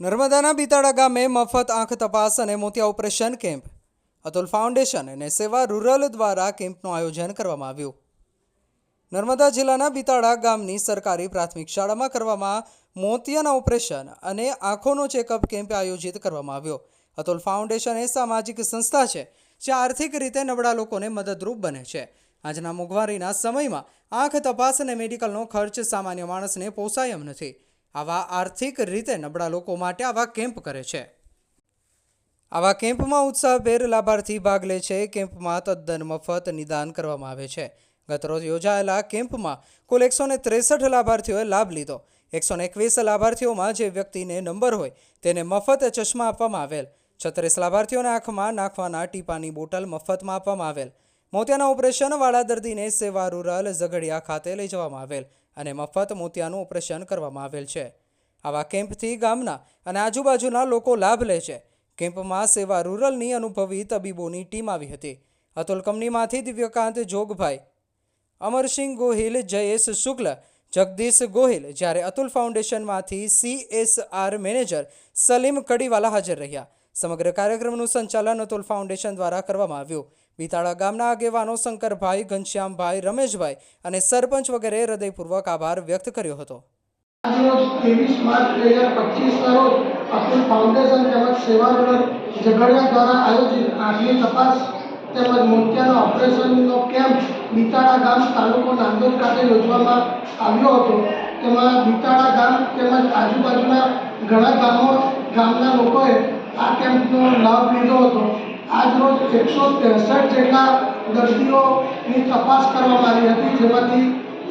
નર્મદાના બિતાડા ગામે મફત આંખ તપાસ અને મોતિયા ઓપરેશન કેમ્પ, અતુલ ફાઉન્ડેશન અને સેવા રૂરલ દ્વારા કેમ્પનું આયોજન કરવામાં આવ્યું. નર્મદા જિલ્લાના બિતાડા ગામની સરકારી પ્રાથમિક શાળામાં કરવામાં મોતિયાના ઓપરેશન અને આંખોનો ચેકઅપ કેમ્પ આયોજિત કરવામાં આવ્યો. અતુલ ફાઉન્ડેશન એ સામાજિક સંસ્થા છે, જે આર્થિક રીતે નબળા લોકોને મદદરૂપ બને છે. આજના મોંઘવારીના સમયમાં આંખ તપાસ અને મેડિકલનો ખર્ચ સામાન્ય માણસને પોસાય એમ નથી. આવા આર્થિક રીતે નબળા લોકો માટે આવા કેમ્પ કરે છે. આવા કેમ્પમાં ઉત્સાહભેર લાભાર્થી ભાગ લે છે. કેમ્પમાં તદ્દન મફત નિદાન કરવામાં આવે છે. ગતરોજ યોજાયેલા કેમ્પમાં કુલ એકસો ને ત્રેસઠ લાભાર્થીઓએ લાભ લીધો. એકસો ને એકવીસ લાભાર્થીઓમાં જે વ્યક્તિને નંબર હોય તેને મફત ચશ્મા આપવામાં આવેલ. છત્રીસ લાભાર્થીઓને આંખમાં નાખવાના ટીપાની બોટલ મફતમાં આપવામાં આવેલ. મોતિયાના ઓપરેશનવાળા દર્દીને સેવા રૂરલ ઝઘડિયા ખાતે લઈ જવામાં આવેલ. અને મફત મોતિયાનું ઓપરેશન કરવામાં આવેલ છે. આવા કેમ્પથી ગામના અને આજુબાજુના લોકો લાભ લે છે. કેમ્પમાં સેવા રૂરલની અનુભવી તબીબોની ટીમ આવી હતી. અતુલ કંપનીમાંથી દિવ્યકાંત જોગભાઈ, અમરસિંહ ગોહિલ, જયેશ શુક્લ, જગદીશ ગોહિલ જ્યારે અતુલ ફાઉન્ડેશનમાંથી સીએસઆર મેનેજર સલીમ કડીવાલા હાજર રહ્યા. સમગ્ર કાર્યક્રમનું સંચાલન અતુલ ફાઉન્ડેશન દ્વારા કરવામાં આવ્યું. બિતાળા ગામના આગેવાનો શંકરભાઈ, ઘનશ્યામભાઈ, રમેશભાઈ અને સરપંચ વગેરે હૃદયપૂર્વક આભાર વ્યક્ત કર્યો હતો. ત્રેવીસ માર્ચ બે હજાર પચીસના ફાઉન્ડેશન તેમજ સેવારોડ ઝઘડિયા દ્વારા આયોજિત આંખની તપાસ તેમજ મોતિયાના ઓપરેશનનો કેમ્પ બીતાળા ગામ તાલુકો નાંદોદ ખાતે યોજવામાં આવ્યો હતો. તેમાં બીતાળા ગામ તેમજ આજુબાજુના ઘણા ગામો, ગામના લોકોએ આ કેમ્પનો લાભ લીધો હતો. આજરોજ એકસો ત્રેસઠ જેટલા દર્દીઓની તપાસ કરવામાં આવી હતી, જેમાંથી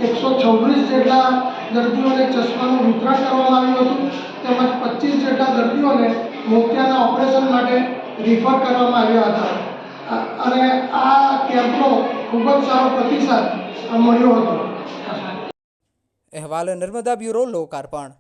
એકસો છવ્વીસ જેટલા દર્દીઓને ચશ્માનું વિતરણ કરવામાં આવ્યું હતું, તેમજ પચીસ જેટલા દર્દીઓને મોતિયાના ઓપરેશન માટે રિફર કરવામાં આવ્યા હતા. અને આ કેમ્પનો ખૂબ જ સારો પ્રતિસાદ મળ્યો હતો. અહેવાલ નર્મદા બ્યુરો, લોકાર્પણ.